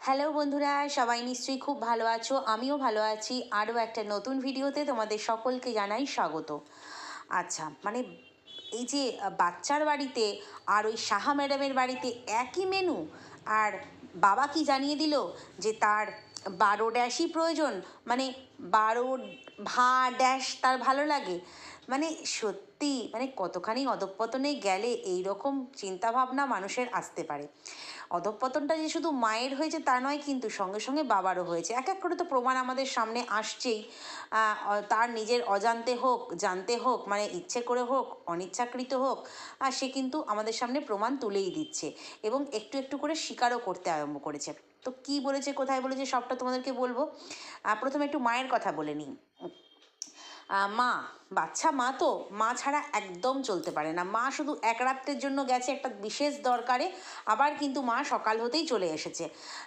Hello বন্ধুরা, সবাই নিশ্চয়ই খুব ভালো আছো, আমিও ভালো আছি। আরও একটা নতুন ভিডিওতে তোমাদের সকলকে জানাই স্বাগত। আচ্ছা মানে এই যে বাচ্চার বাড়িতে আর ওই সাহা ম্যাডামের বাড়িতে একই মেনু আর বাবা কি জানিয়ে দিল যে তার বারো ড্যাশই প্রয়োজন? মানে বারো ভা ড্যাশ তার ভালো লাগে? মানে সত্যি মানে কতখানি অধঃপতনে গেলে এই রকম চিন্তাভাবনা মানুষের আসতে পারে। অধঃপতনটা যে শুধু মায়ের হয়েছে তা নয়, কিন্তু সঙ্গে সঙ্গে বাবারও হয়েছে। এক এক করে তো প্রমাণ আমাদের সামনে আসছেই। তার নিজের অজান্তে হোক, জানতে হোক মানে ইচ্ছে করে হোক, অনিচ্ছাকৃত হোক, আর সে কিন্তু আমাদের সামনে প্রমাণ তুলেই দিচ্ছে এবং একটু একটু করে স্বীকারও করতে আরম্ভ করেছে। তো কি বলেছে, কোথায় বলেছে, সবটা তোমাদেরকে বলব। প্রথমে একটু মায়ের কথা বলে নিই। মা, বাচ্চা মা তো মা ছাড়া একদম চলতে পারে না। মা শুধু এক রাত্রের জন্য গেছে, একটা বিশেষ দরকারে। আবার কিন্তু মা সকাল হতেই চলে এসেছে।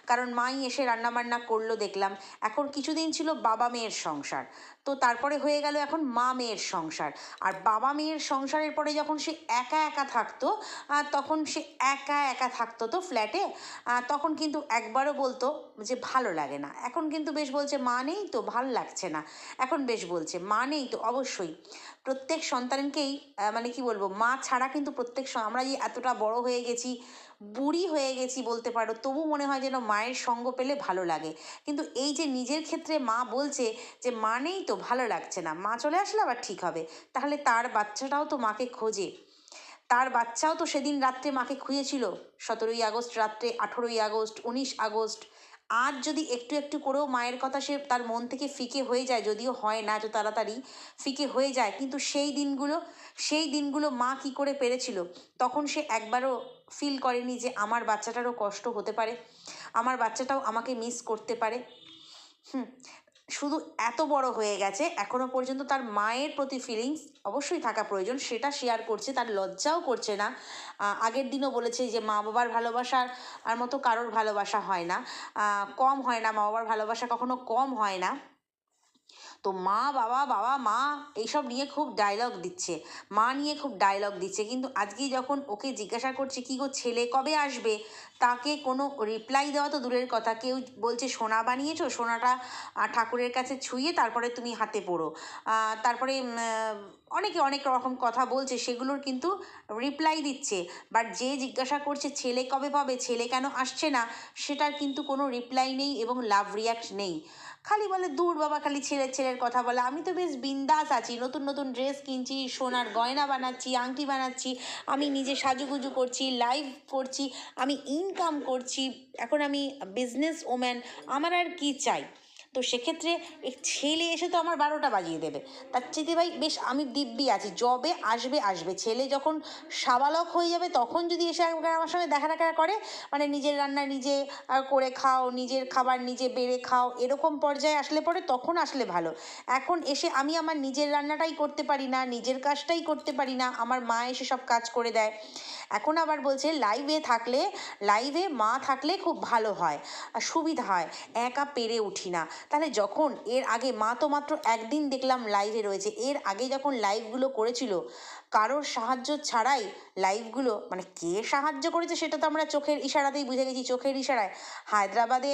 কারণ মাই এসে রান্নাবান্না করল দেখলাম। এখন কিছুদিন ছিল বাবা মেয়ের সংসার। তো তারপরে হয়ে গেল এখন মা মেয়ের সংসার। আর বাবা মেয়ের সংসারের পরে যখন সে একা একা থাকতো তখন সে একা একা থাকতো তো ফ্ল্যাটে তখন কিন্তু একবারও বলতো যে ভালো লাগে না। এখন কিন্তু বেশ বলছে, মা নেই তো, ভালো লাগছে না। এখন বেশ বলছে, মা নেই তো অবশ্যই। প্রত্যেক সন্তানকেই মানে কি বলব, মা ছাড়া কিন্তু প্রত্যেক আমরা যে এতটা বড় হয়ে গেছি, বুড়ি হয়ে গেছি বলতে পারো, তবু মনে হয় যেন মায়ের সঙ্গ পেলে ভালো লাগে। কিন্তু এই যে নিজের ক্ষেত্রে মা বলছে যে, মা নেই তো, ভালো লাগছে না। মা চলে আসলে আবার ঠিক হবে। তাহলে তার বাচ্চাটাও তো মাকে খোঁজে। তার বাচ্চাও তো সেদিন রাত্রে মাকে খুঁজেছিল, সতেরোই আগস্ট রাত্রে, আঠেরোই আগস্ট, উনিশ আগস্ট। আজ যদি একটু একটু করেও মায়ের কথা সে তার মন থেকে ফিকে হয়ে যায়, যদিও হয় না এত তাড়াতাড়ি ফিকে হয়ে যায়, কিন্তু সেই দিনগুলো সেই দিনগুলো মা কি করে পেরেছিল? তখন সে একবারও ফিল করেনি যে আমার বাচ্চাটারও কষ্ট হতে পারে, আমার বাচ্চাটাও আমাকে মিস করতে পারে। হুম শুধু এত বড় হয়ে গেছে, এখনও পর্যন্ত তার মায়ের প্রতি ফিলিংস অবশ্যই থাকা প্রয়োজন, সেটা শেয়ার করছে, তার লজ্জাও করছে না। আগের দিনও বলেছে যে মা বাবার ভালোবাসার, আর মতো কারোর ভালোবাসা হয় না। কম হয় না, মা বাবার ভালোবাসা কখনো কম হয় না। তো মা, বাবা বাবা, মা এইসব নিয়ে খুব ডায়লগ দিচ্ছে। মা নিয়ে খুব ডায়লগ দিচ্ছে। কিন্তু আজকে যখন ওকে জিজ্ঞাসা করছে, কি গো, ছেলে কবে আসবে? তাকে কোনো রিপ্লাই দেওয়া তো দূরের কথা। কেউ বলছে, সোনা বানিয়েছো? সোনাটা ঠাকুরের কাছে ছুঁয়ে তারপরে তুমি হাতে পড়ো। তারপরে অনেকে অনেক রকম কথা বলছে, সেগুলোর কিন্তু রিপ্লাই দিচ্ছে। বাট যে জিজ্ঞাসা করছে, ছেলে কবে পাবে? ছেলে কেন আসছে না? সেটার কিন্তু কোনো রিপ্লাই নেই এবং লাভ রিয়াক্ট নেই। খালি বলে, দূর বাবা, খালি ছেলের ছেলের কথা বলে। আমি তো বেশ বিন্দাস আছি। নতুন নতুন ড্রেস কিনছি, সোনার গয়না বানাচ্ছি, আংটি বানাচ্ছি, আমি নিজে সাজুগুজু করছি লাইভ করছি, আমি ইনকাম করছি। এখন আমি বিজনেস ওম্যান আমার আর কি চাই? তো সেক্ষেত্রে ছেলে এসে তো আমার বারোটা বাজিয়ে দেবে। তার চেয়ে ভাই বেশ আমি দিব্যি আছি। জবে আসবে আসবে। ছেলে যখন সাবালক হয়ে যাবে, তখন যদি এসে আমার সঙ্গে দেখা দেখা করে মানে নিজের রান্না নিজে করে খাও, নিজের খাবার নিজে বেড়ে খাও, এরকম পর্যায়ে আসলে পরে তখন আসলে ভালো। এখন এসে আমি আমার নিজের রান্নাটাই করতে পারি না, নিজের কাজটাই করতে পারি না, আমার মা এসে সব কাজ করে দেয়। এখন আবার বলছে লাইভে থাকলে লাইভে মা থাকলে খুব ভালো হয় আর সুবিধা হয়, একা পেরে উঠি না। তাহলে যখন এর আগে মা তো মাত্র একদিন দেখলাম লাইভে রয়েছে, এর আগে যখন লাইভগুলো করেছিল কারোর সাহায্য ছাড়াই লাইভগুলো মানে কে সাহায্য করেছে সেটা তো আমরা চোখের ইশারাতেই বুঝে গেছি, চোখের ইশারায়। হায়দ্রাবাদে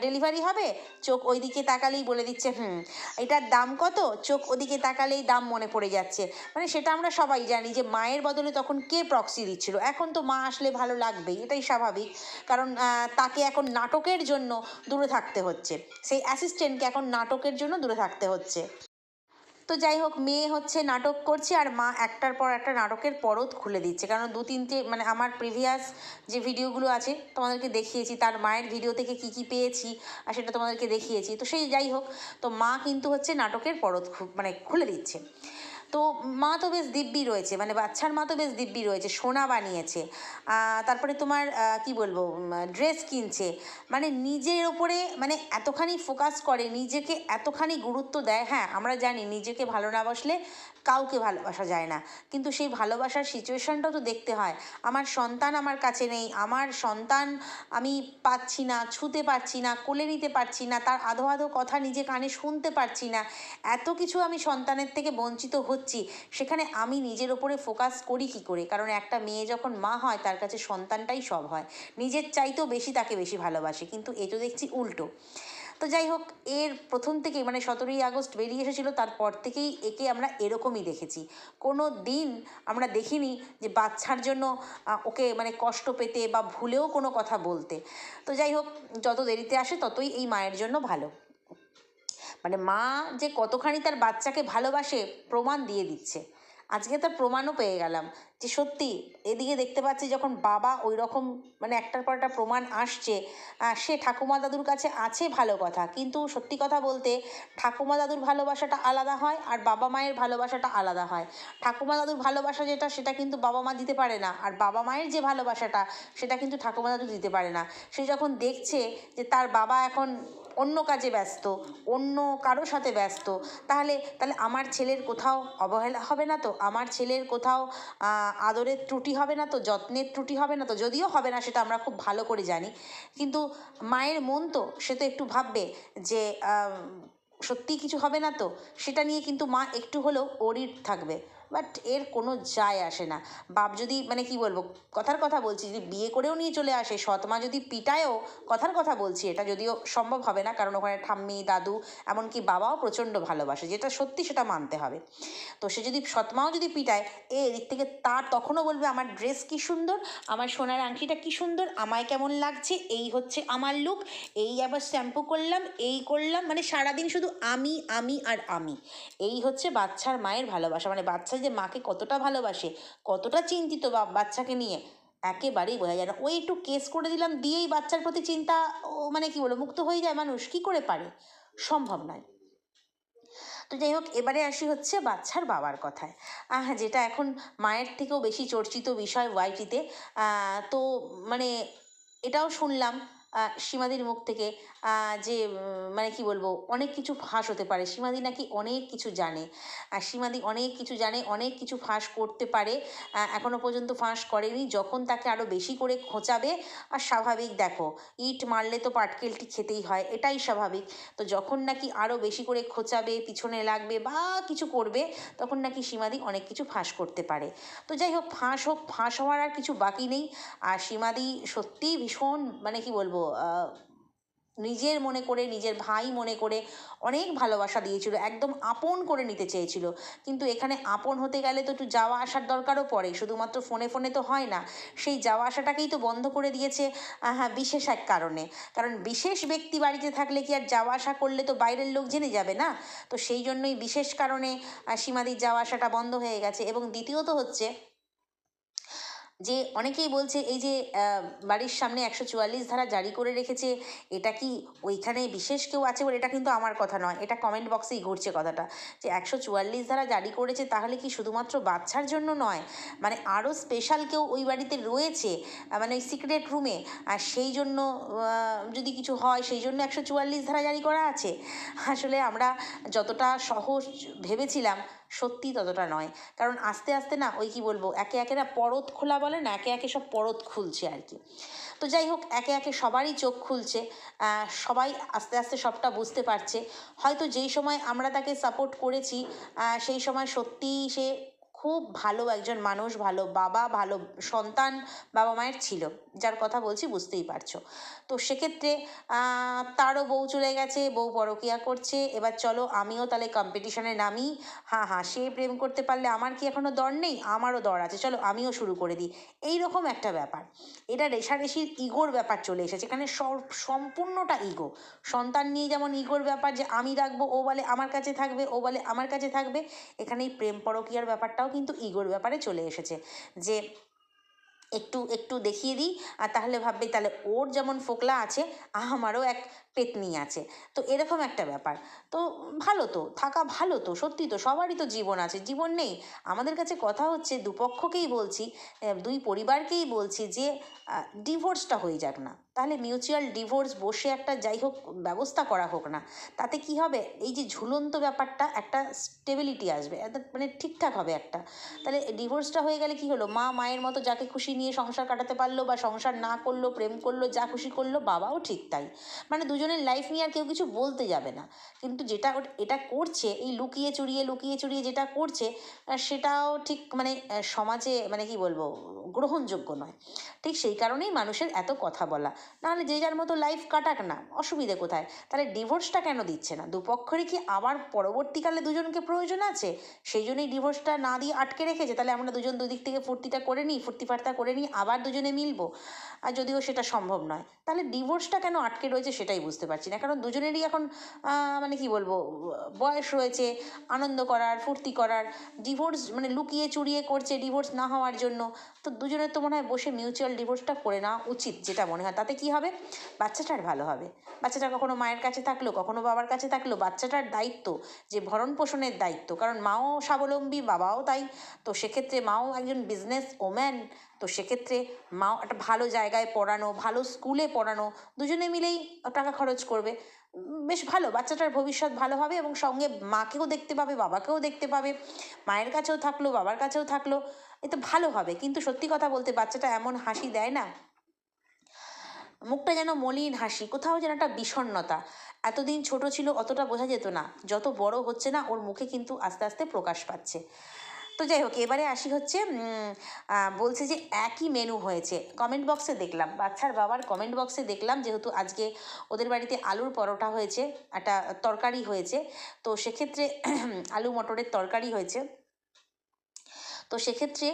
ডেলিভারি হবে? চোখ ওইদিকে তাকালেই বলে দিচ্ছে, হুম, এটার দাম কত? চোখ ওদিকে তাকালেই দাম মনে পড়ে যাচ্ছে। মানে সেটা আমরা সবাই জানি যে মায়ের বদলে তখন কে প্রক্সি দিচ্ছিল? এখন তো মা আসলে ভালো লাগবেই, এটাই স্বাভাবিক। কারণ তাকে এখন নাটকের জন্য দূরে থাকতে হচ্ছে। সেই অ্যাসিস্ট্যান্টকে এখন নাটকের জন্য দূরে থাকতে হচ্ছে। তো যাই হোক, মেয়ে হচ্ছে নাটক করছে আর মা একটার পর একটা নাটকের পরত খুলে দিচ্ছে। কারণ দু তিনটে মানে আমার প্রিভিয়াস যে ভিডিওগুলো আছে, তোমাদেরকে দেখিয়েছি, তার মায়ের ভিডিও থেকে কি কি পেয়েছি, আর সেটা তোমাদেরকে দেখিয়েছি। তো সেই যাই হোক, তো মা কিন্তু হচ্ছে নাটকের পরত মানে খুলে দিচ্ছে। তো মা তো বেশ দিব্যি রয়েছে মানে বাচ্চার মা তো বেশ দিব্যি রয়েছে, সোনা বানিয়েছে। তারপরে তোমার কি বলব ড্রেস কিনছে। মানে নিজের ওপরে মানে এতখানি ফোকাস করে, নিজেকে এতখানি গুরুত্ব দেয় হ্যাঁ আমরা জানি নিজেকে ভালো না বসলে কাউকে ভালোবাসা যায় না। কিন্তু সেই ভালোবাসার সিচুয়েশানটাও তো দেখতে হয়। আমার সন্তান আমার কাছে নেই, আমার সন্তান আমি পাচ্ছি না, ছুতে পারছি না, কোলে নিতে পারছি না, তার আধো আধো কথা নিজে কানে শুনতে পারছি না। এত কিছু আমি সন্তানের থেকে বঞ্চিত হচ্ছি, সেখানে আমি নিজের ওপরে ফোকাস করি কী করে? কারণ একটা মেয়ে যখন মা হয়, তার কাছে সন্তানটাই সব হয়। নিজের চাইতেও বেশি তাকে বেশি ভালোবাসে। কিন্তু এ তো দেখছি উল্টো। তো যাই হোক, এর প্রথম থেকে মানে সতেরোই আগস্ট বেরিয়ে এসেছিল, তারপর থেকেই একে আমরা এরকমই দেখেছি। কোনো দিন আমরা দেখিনি যে বাচ্চার জন্য ওকে মানে কষ্ট পেতে বা ভুলেও কোনো কথা বলতে। তো যাই হোক, যত দেরিতে আসে ততই এই মায়ের জন্য ভালো। মানে মা যে কতখানি তার বাচ্চাকে ভালোবাসে, প্রমাণ দিয়ে দিচ্ছে। আজকে তার প্রমাণও পেয়ে গেলাম যে সত্যি এদিকে দেখতে পাচ্ছি যখন বাবা ওই রকম মানে একটার পর একটা প্রমাণ আসছে সে ঠাকুমা দাদুর কাছে আছে ভালো কথা। কিন্তু সত্যি কথা বলতে ঠাকুমা দাদুর ভালোবাসাটা আলাদা হয় আর বাবা মায়ের ভালোবাসাটা আলাদা হয়। ঠাকুমা দাদুর ভালোবাসা যেটা, সেটা কিন্তু বাবা মা দিতে পারে না। আর বাবা মায়ের যে ভালোবাসাটা, সেটা কিন্তু ঠাকুমা দাদু দিতে পারে না। সে যখন দেখছে যে তার বাবা এখন অন্য কাজে ব্যস্ত অন্য কারোর সাথে ব্যস্ত তাহলে তাহলে আমার ছেলের কোথাও অবহেলা হবে না তো? আমার ছেলের কোথাও আদরের ত্রুটি হবে না তো? যত্নের ত্রুটি হবে না তো? যদিও হবে না সেটা আমরা খুব ভালো করে জানি। কিন্তু মায়ের মন তো সে তো একটু ভাববে যে আম, সত্যিই কিছু হবে না তো? সেটা নিয়ে কিন্তু মা একটু হলেও অরিড থাকবে। বাট এর কোনো যায় আসে না। বাপ যদি মানে কি বলব, কথার কথা বলছি, যদি বিয়ে করেও নিয়ে চলে আসে সৎমা যদি পিটায়ও, কথার কথা বলছি, এটা যদিও সম্ভব হবে না, কারণ ওখানে ঠাম্মি, দাদু, এমনকি বাবাও প্রচণ্ড ভালোবাসে, যেটা সত্যি সেটা মানতে হবে। তো সে যদি সৎমাও যদি পিটায়, এ এদিক থেকে তার তখনও বলবে, আমার ড্রেস কি সুন্দর, আমার সোনার আংটিটা কি সুন্দর, আমায় কেমন লাগছে, এই হচ্ছে আমার লুক এই আবার শ্যাম্পু করলাম, এই করলাম। মানে সারাদিন শুধু আমি আমি আর আমি। এই হচ্ছে বাচ্চার মায়ের ভালোবাসা। মানে বাচ্চা যে মাকে কতটা ভালোবাসে, কতটা চিন্তিত বা বাচ্চাকে নিয়ে, একেবারেই বোঝা যায় না। ওই একটু কেস করে দিলাম, দিয়েই বাচ্চার প্রতি চিন্তা মানে কি বলব, মুক্ত হয়ে যায় মানুষ, কি করে পারে? সম্ভব নয়। তো যাই হোক, এবারে আসি হচ্ছে বাচ্চার বাবার কথায়। যেটা এখন মায়ের থেকেও বেশি চর্চিত বিষয় ওয়াইটিতে। তো মানে এটাও শুনলাম সীমাদির মুখ থেকে। যে মানে কি বলব অনেক কিছু ফাঁস হতে পারে। সীমাদি নাকি অনেক কিছু জানে। আর সীমাদি অনেক কিছু জানে অনেক কিছু ফাঁস করতে পারে। আহ, এখনও পর্যন্ত ফাঁস করেনি। যখন তাকে আরও বেশি করে খোঁচাবে আর স্বাভাবিক দেখো ইট মারলে তো পাটকেলটি খেতেই হয় এটাই স্বাভাবিক। তো যখন নাকি আরও বেশি করে খোঁচাবে পিছনে লাগবে বা কিছু করবে তখন নাকি সীমাদি অনেক কিছু ফাঁস করতে পারে। তো যাই হোক ফাঁস হোক ফাঁস হওয়ার আর কিছু বাকি নেই। আর সীমাদি সত্যিই ভীষণ মানে কি বলব নিজের মনে করে, নিজের ভাই মনে করে অনেক ভালোবাসা দিয়েছিল, একদম আপন করে নিতে চেয়েছিল। কিন্তু এখানে আপন হতে গেলে তো একটু যাওয়া আসার দরকারও পড়ে, শুধুমাত্র ফোনে ফোনে তো হয় না। সেই যাওয়া আসাটাকেই তো বন্ধ করে দিয়েছে হ্যাঁ বিশেষ এক কারণে। কারণ বিশেষ ব্যক্তি বাড়িতে থাকলে কি আর যাওয়া আসা করলে তো বাইরের লোক জেনে যাবে না? তো সেই জন্যই বিশেষ কারণে সীমাদির যাওয়া আসাটা বন্ধ হয়ে গেছে। এবং দ্বিতীয়ত হচ্ছে যে অনেকেই বলছে, এই যে বাড়ির সামনে একশো চুয়াল্লিশ ধারা জারি করে রেখেছে, এটা কি ওইখানে বিশেষ কেউ আছে বলে? এটা কিন্তু আমার কথা নয়। এটা কমেন্ট বক্সেই ঘুরছে কথাটা। যে একশো চুয়াল্লিশ ধারা জারি করেছে, তাহলে কি শুধুমাত্র বাচ্চার জন্য নয়? মানে আরও স্পেশাল কেউ ওই বাড়িতে রয়েছে মানে ওই সিক্রেট রুমে আর সেই জন্য যদি কিছু হয়, সেই জন্য একশো চুয়াল্লিশ ধারা জারি করা আছে। আসলে আমরা যতটা সহজ ভেবেছিলাম সত্যি ততটা নয়। কারণ আস্তে আস্তে না ওই কি বলব, একে একে না পরত খোলা বলে না, একে একে সব পরত খুলছে আর কি। তো যাই হোক, একে একে সবারই চোখ খুলছে সবাই আস্তে আস্তে সবটা বুঝতে পারছে। হয়তো যেই সময় আমরা তাকে সাপোর্ট করেছি সেই সময় সত্যিই সে খুব ভালো একজন মানুষ, ভালো বাবা, ভালো সন্তান বাবা মায়ের ছিল। যার কথা বলছি বুঝতেই পারছ। তো সেক্ষেত্রে তারও বউ চলে গেছে, বউ পরকিয়া করছে। এবার চলো আমিও তাহলে কম্পিটিশনে নামি। হ্যাঁ হ্যাঁ সে প্রেম করতে পারলে আমার কি এখনও দর নেই? আমারও দর আছে। চলো আমিও শুরু করে দিই। এই রকম একটা ব্যাপার। এটা রেশারেশির ইগোর ব্যাপার চলে এসেছে। এখানে সম্পূর্ণটা ইগো। সন্তান নিয়ে যেমন ইগোর ব্যাপার যে আমি রাখব, ও বলে আমার কাছে থাকবে, ও বলে আমার কাছে থাকবে এখানে এই প্রেম পরকীয়ার ব্যাপারটাও কিন্তু ইগোর ব্যাপারে চলে এসেছে যে একটু একটু দেখিয়ে দিই, আর তাহলে ভাববে, তাহলে ওর যেমন ফোকলা আছে আমারও এক পেতনি আছে। তো এরকম একটা ব্যাপার। তো ভালো তো, থাকা ভালো তো, সত্যি তো, সবারই তো জীবন আছে, জীবন নেই। আমাদের কাছে কথা হচ্ছে দুপক্ষকেই বলছি দুই পরিবারকেই বলছি যে ডিভোর্সটা হয়ে যাক না। তাহলে মিউচুয়াল ডিভোর্স বসে একটা যাই হোক ব্যবস্থা করা হোক না, তাতে কি হবে? এই যে ঝুলন্ত ব্যাপারটা, একটা স্টেবিলিটি আসবে মানে ঠিকঠাক হবে একটা। তাহলে ডিভোর্সটা হয়ে গেলে কি হলো? মা মায়ের মতো যাকে খুশি নিয়ে সংসার কাটাতে পারল বা সংসার না করল, প্রেম করল, যা খুশি করল, বাবাও ঠিক তাই। মানে দুজনের লাইফ নিয়ে আর কেউ কিছু বলতে যাবে না। কিন্তু যেটা এটা করছে, এই লুকিয়ে চুরিয়ে লুকিয়ে চুরিয়ে যেটা করছে সেটাও ঠিক মানে সমাজে মানে কি বলব, গ্রহণযোগ্য নয়। ঠিক সেই কারণেই মানুষের এত কথা বলা। নাহলে যে যার মতো লাইফ কাটাক না, অসুবিধে কোথায়? তাহলে ডিভোর্সটা কেন দিচ্ছে না? দুপক্ষেরই কি আবার পরবর্তীকালে দুজনকে প্রয়োজন আছে? সেই জন্যই ডিভোর্সটা না দিয়ে আটকে রেখেছে, তাহলে আমরা দুজন দুদিক থেকে ফুর্তিটা করে নিই ফুর্তি ফার্তা করে নিই, আবার দুজনে মিলবো? আর যদিও সেটা সম্ভব নয়, তাহলে ডিভোর্সটা কেন আটকে রয়েছে সেটাই বুঝতে পারছি না, কারণ দুজনেরই এখন মানে কি বলব, বয়স রয়েছে, আনন্দ করার, ফুর্তি করার ডিভোর্স মানে লুকিয়ে চুরিয়ে করছে ডিভোর্স না হওয়ার জন্য, তো দুজনের তো মনে হয় বসে মিউচুয়াল ডিভোর্সটা করে নেওয়া উচিত, যেটা মনে হয়, তাতে কি হবে? বাচ্চাটার ভালো হবে। বাচ্চাটা কখনো মায়ের কাছে থাকল, কখনো বাবার কাছে থাকল, বাচ্চাটার দায়িত্ব যে ভরণ পোষণের দায়িত্ব। কারণ মাও স্বাবলম্বী, বাবাও তাই। তো সেক্ষেত্রে মাও একজন বিজনেস ওম্যান তো সেক্ষেত্রে মাও একটা ভালো জায়গায় পড়ানো, ভালো স্কুলে পড়ানো, দুজনে মিলেই টাকা খরচ করবে। বেশ ভালো, বাচ্চাটার ভবিষ্যৎ ভালো হবে এবং সঙ্গে মাকেও দেখতে পাবে, বাবাকেও দেখতে পাবে। মায়ের কাছেও থাকল, বাবার কাছেও থাকল, এ তো ভালো হবে। কিন্তু সত্যি কথা বলতে বাচ্চাটা এমন হাসি দেয় না মুখটা যেন মলিন হাসি, কোথাও যেন একটা বিষণ্ণতা। এতদিন ছোট ছিল, অতটা বোঝা যেত না। যত বড় হচ্ছে না, ওর মুখে কিন্তু আস্তে আস্তে প্রকাশ পাচ্ছে। তো যাই হোক, এবারে আসি হচ্ছে বলছে যে একই মেনু হয়েছে। কমেন্ট বক্সে দেখলাম। বাচ্চার বাবার কমেন্ট বক্সে দেখলাম, যেহেতু আজকে ওদের বাড়িতে আলুর পরোটা হয়েছে, একটা তরকারি হয়েছে, তো সেক্ষেত্রে আলু মটরের তরকারি হয়েছে। তো সেক্ষেত্রে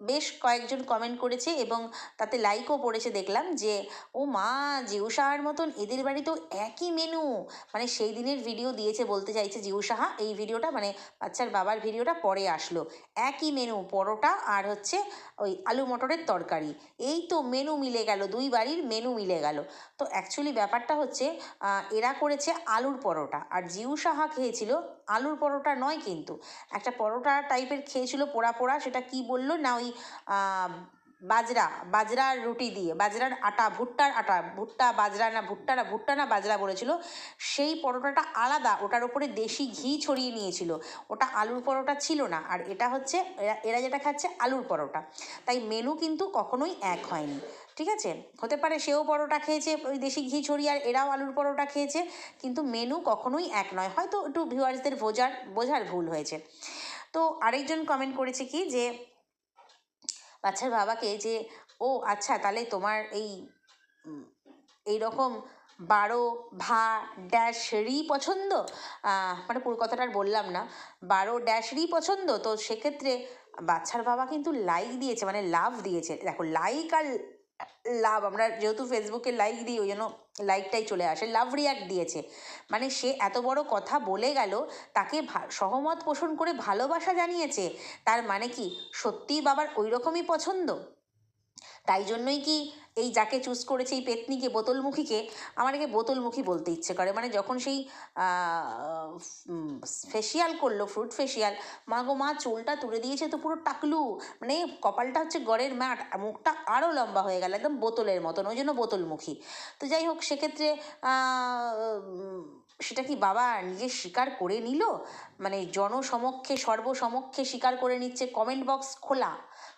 বেশ কয়েকজন কমেন্ট করেছে এবং তাতে লাইকও পড়েছে দেখলাম যে, ও মা জিউ সাহার মতন এদের বাড়িতেও একই মেনু মানে সেই দিনের ভিডিও দিয়েছে বলতে চাইছে জিউ সাহা এই ভিডিওটা মানে বাচ্চার বাবার ভিডিওটা পরে আসলো। একই মেনু পরোটা আর হচ্ছে ওই আলু মটরের তরকারি। এই তো মেনু মিলে গেল, দুই বাড়ির মেনু মিলে গেল। তো অ্যাকচুয়ালি ব্যাপারটা হচ্ছে এরা করেছে আলুর পরোটা। আর জিউ সাহা খেয়েছিল আলুর পরোটা নয় কিন্তু। একটা পরোটা টাইপের খেয়েছিল পোড়া পোড়া, সেটা কি বলল? না ওই বাজরা, বাজরার রুটি দিয়ে, বাজরার আটা, ভুট্টার আটা, ভুট্টা, বাজরা না, ভুট্টা না ভুট্টা না, বাজরা বলেছিল, সেই পরোটাটা আলাদা, ওটার উপরে দেশি ঘি ছড়িয়ে নিয়েছিল। ওটা আলুর পরোটা ছিল না, আর এটা হচ্ছে, এরা যেটা খাচ্ছে আলুর পরোটা। তাই মেনু কিন্তু কখনোই এক হয়নি, ঠিক আছে? হতে পারে সেও পরোটা খেয়েছে, ওই দেশি ঘি ছড়িয়ে, আর এরাও আলুর পরোটা খেয়েছে, কিন্তু মেনু কখনোই এক নয়। হয়তো একটু ভিউয়ার্সদের বোঝার বোঝার ভুল হয়েছে। তো আরেকজন কমেন্ট করেছে কি যে বাচ্চার বাবাকে যে, ও আচ্ছা তাহলে তোমার এই এই রকম বারো ভা ড্যাশ রি পছন্দ? মানে পুরো কথাটা আর বললাম না। বারো ড্যাশ রি পছন্দ? তো সেক্ষেত্রে বাচ্চার বাবা কিন্তু লাইক দিয়েছে মানে লাভ দিয়েছে। দেখো, লাইক আর লাভ, আমরা যেহেতু ফেসবুকে লাইক দিই, ওই জন্য লাইকটাই চলে আসে। লাভ রিয়াক্ট দিয়েছে। মানে সে এত বড় কথা বলে গেল, তাকে সহমত পোষণ করে ভালোবাসা জানিয়েছে। তার মানে কি? সত্যিই বাবার ওই রকমই পছন্দ? তাই জন্যই কি এই যাকে চুজ করেছে এই পেতনিকে, বোতলমুখীকে আমার একে বোতলমুখী বলতে ইচ্ছে করে। মানে যখন সেই ফেসিয়াল করল ফ্রুট ফেসিয়াল মা গো, মা চুলটা তুলে দিয়েছে তো পুরো টাকলু। মানে কপালটা হচ্ছে গড়ের ম্যাট মুখটা আরও লম্বা হয়ে গেল, একদম বোতলের মতন, ওই জন্য বোতলমুখী। তো যাই হোক, সেক্ষেত্রে সেটা কি বাবা নিজে স্বীকার করে নিল? মানে জনসমক্ষে, সর্বসমক্ষে স্বীকার করে নিচ্ছে কমেন্ট বক্স খোলা।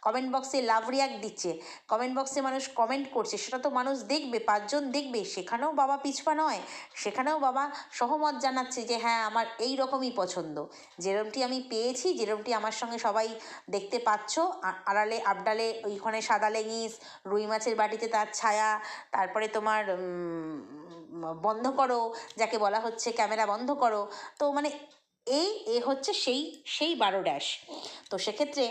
কমেন্ট বক্সে লাভ রিয়াক্ট দিচ্ছে। কমেন্ট বক্সে মানুষ কমেন্ট করছে, সেটা তো মানুষ দেখবে, পাঁচজন দেখবে, সেখানেও বাবা পিছপা নয়, সেখানেও বাবা সহমত জানাচ্ছে যে হ্যাঁ আমার এই রকমই পছন্দ। যেরমটি আমি পেয়েছি, যেরমটি আমার সঙ্গে সবাই দেখতে পাচ্ছ আড়ালে, আবডালে, ওইখানে সাদা লেগিস, রুই মাছের বাটিতে তার ছায়া, তারপরে তোমার বন্ধ করো, যাকে বলা হচ্ছে ক্যামেরা বন্ধ করো। তো মানে এই, এ হচ্ছে সেই সেই বারো ড্যাশ তো সেক্ষেত্রে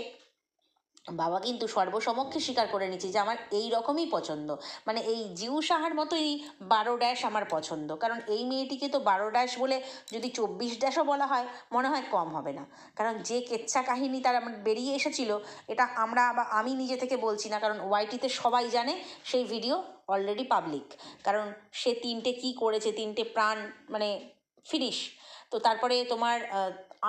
বাবা কিন্তু সর্বসমক্ষে স্বীকার করে নিচ্ছে যে আমার এই রকমই পছন্দ। মানে এই জিউ সাহার মতোই বারো ড্যাশ আমার পছন্দ। কারণ এই মেয়েটিকে তো বারো ড্যাশ বলে যদি চব্বিশ ড্যাশও বলা হয়, মনে হয় কম হবে না। কারণ যে কেচ্ছা কাহিনী তার আমার বেরিয়ে এসেছিল, এটা আমরা বা আমি নিজে থেকে বলছি না। কারণ ওয়াইটিতে সবাই জানে সেই ভিডিও অলরেডি পাবলিক কারণ সে তিনটে কি করেছে, তিনটে প্রাণ মানে ফিনিশ তো তারপরে তোমার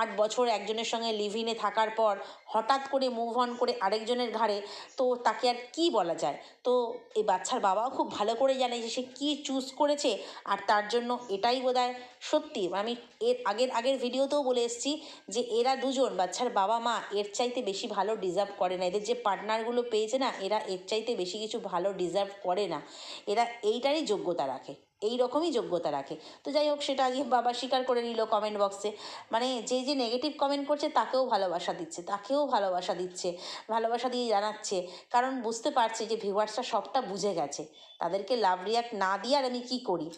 আট বছর একজনের সঙ্গে লিভিনে থাকার পর হঠাৎ করে মুভ অন করে আরেকজনের ঘাড়ে, তো তাকে আর কি বলা যায়? তো এই বাচ্চার বাবাও খুব ভালো করে জানে যে সে কী চুজ করেছে আর তার জন্য এটাই বোধহয় সত্যি। আমি এর আগের আগের ভিডিওতেও বলে এসেছি যে এরা দুজন, বাচ্চার বাবা, মা, এর চাইতে বেশি ভালো ডিজার্ভ করে না। এদের যে পার্টনারগুলো পেয়েছে না, এরা এর চাইতে বেশি কিছু ভালো ডিজার্ভ করে না। এরা এইটারই যোগ্যতা রাখে, এই রকমই যোগ্যতা রাখে। তো যাই হোক, সেটা আগে বাবা স্বীকার করে নিল কমেন্ট বক্সে মানে যে যে নেগেটিভ কমেন্ট করছে, তাকেও ভালোবাসা দিচ্ছে, তাকেও ভালোবাসা দিচ্ছে, ভালোবাসা দিয়ে জানাচ্ছে, কারণ বুঝতে পারছে যে ভিউয়ার্সরা সবটা বুঝে গেছে। তাদেরকে লাভ রিয়াক্ট না দিয়ে আর আমি কী করি?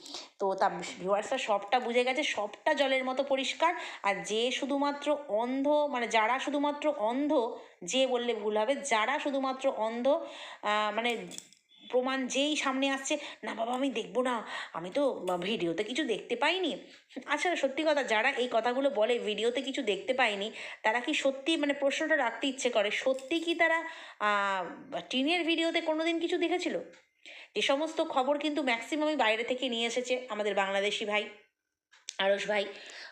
তো তা ভিউয়ার্সরা সবটা বুঝে গেছে, সবটা জলের মতো পরিষ্কার, আর যে শুধুমাত্র অন্ধ মানে যারা শুধুমাত্র অন্ধ, যে বললে ভুল হবে, যারা শুধুমাত্র অন্ধ মানে প্রমাণ যেই সামনে আসছে, না বাবা, আমি দেখব না। আমি তো ভিডিওতে কিছু দেখতে পাইনি। আচ্ছা সত্যি কথা, যারা এই কথাগুলো বলে, ভিডিওতে কিছু দেখতে পায়নি, তারা কি সত্যি মানে প্রশ্নটা রাখতে ইচ্ছে করে? সত্যি কি তারা টিনের ভিডিওতে কোনো দিন কিছু দেখেছিল? যে সমস্ত খবর কিন্তু ম্যাক্সিমামই বাইরে থেকে নিয়ে এসেছে আমাদের বাংলাদেশি ভাই আরস ভাই।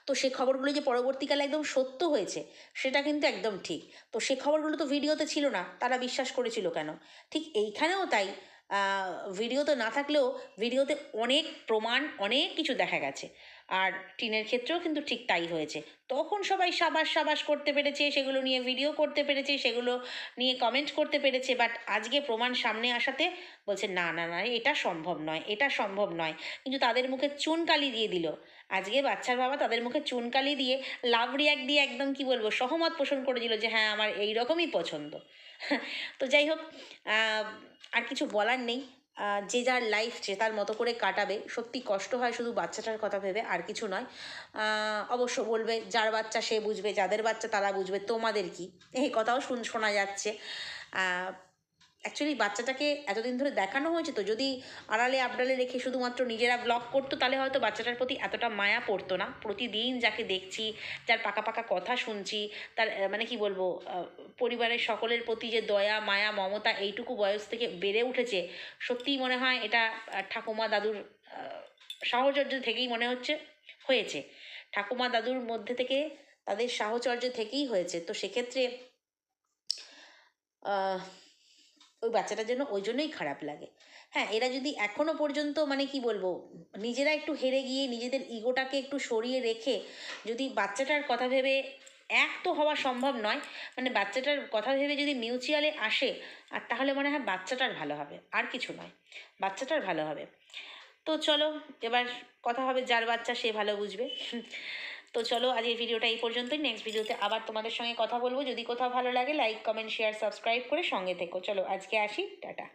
তো সে খবরগুলো যে পরবর্তীকালে একদম সত্য হয়েছে, সেটা কিন্তু একদম ঠিক। তো সে খবরগুলো তো ভিডিওতে ছিল না, তারা বিশ্বাস করেছিল কেন? ঠিক এইখানেও তাই আহ, ভিডিওতে না থাকলেও ভিডিওতে অনেক প্রমাণ অনেক কিছু দেখা গেছে। আর টিনের ক্ষেত্রেও কিন্তু ঠিক তাই হয়েছে। তখন সবাই সাবাস সাবাস করতে পেরেছে সেগুলো নিয়ে ভিডিও করতে পেরেছে সেগুলো নিয়ে কমেন্ট করতে পেরেছে বাট আজকে প্রমাণ সামনে আসাতে বলছে না না না এটা সম্ভব নয় এটা সম্ভব নয়। কিন্তু তাদের মুখে চুনকালি দিয়ে দিল। আজকে বাচ্চার বাবা তাদের মুখে চুনকালি দিয়ে লাভ রিয়াক্ট দিয়ে একদম কি বলব সহমত পোষণ করে দিল যে হ্যাঁ আমার এই রকমই পছন্দ। তো যাই হোক আর কিছু বলার নেই। যে যার লাইফ যে তার মতো করে কাটাবে, সত্যি কষ্ট হয় শুধু বাচ্চাটার কথা ভেবে, আর কিছু নয়। অবশ্য বলবে, যার বাচ্চা সে বুঝবে, যাদের বাচ্চা তারা বুঝবে, তোমাদের কি? এই কথাও শুন, শোনা যাচ্ছে। অ্যাকচুয়ালি বাচ্চাটাকে এতদিন ধরে দেখানো হয়েছে তো। যদি আড়ালে আবডালে রেখে শুধুমাত্র নিজেরা ব্লগ করতো, তাহলে হয়তো বাচ্চাটার প্রতি এতটা মায়া পড়তো না। প্রতিদিন যাকে দেখছি, যার পাকা পাকা কথা শুনছি, তার মানে কি বলব পরিবারের সকলের প্রতি যে দয়া, মায়া, মমতা, এইটুকু বয়স থেকে বেড়ে উঠেছে, সত্যিই মনে হয় এটা ঠাকুমা দাদুর সাহচর্য থেকেই মনে হচ্ছে, হয়েছে। ঠাকুমা দাদুর মধ্যে থেকে তাদের সাহচর্য থেকেই হয়েছে। তো সেক্ষেত্রে ওই বাচ্চাটার জন্য ওই জন্যই খারাপ লাগে। হ্যাঁ এরা যদি এখনও পর্যন্ত মানে কি বলব, নিজেরা একটু হেরে গিয়ে নিজেদের ইগোটাকে একটু সরিয়ে রেখে যদি বাচ্চাটার কথা ভেবে এক তো হওয়া সম্ভব নয় মানে বাচ্চাটার কথা ভেবে যদি মিউচুয়ালে আসে, আর তাহলে মনে হয় বাচ্চাটার ভালো হবে, আর কিছু নয়, বাচ্চাটার ভালো হবে। তো চলো, এবার কথা হবে যার বাচ্চা সে ভালো বুঝবে। তো চলো আজকের ভিডিওটা এই পর্যন্তই। নেক্সট ভিডিওতে আবার তোমাদের সঙ্গে কথা বলব। যদি কোথাও ভালো লাগে লাইক কমেন্ট শেয়ার সাবস্ক্রাইব করে সঙ্গে থেকো। চলো আজকে আসি, টাটা।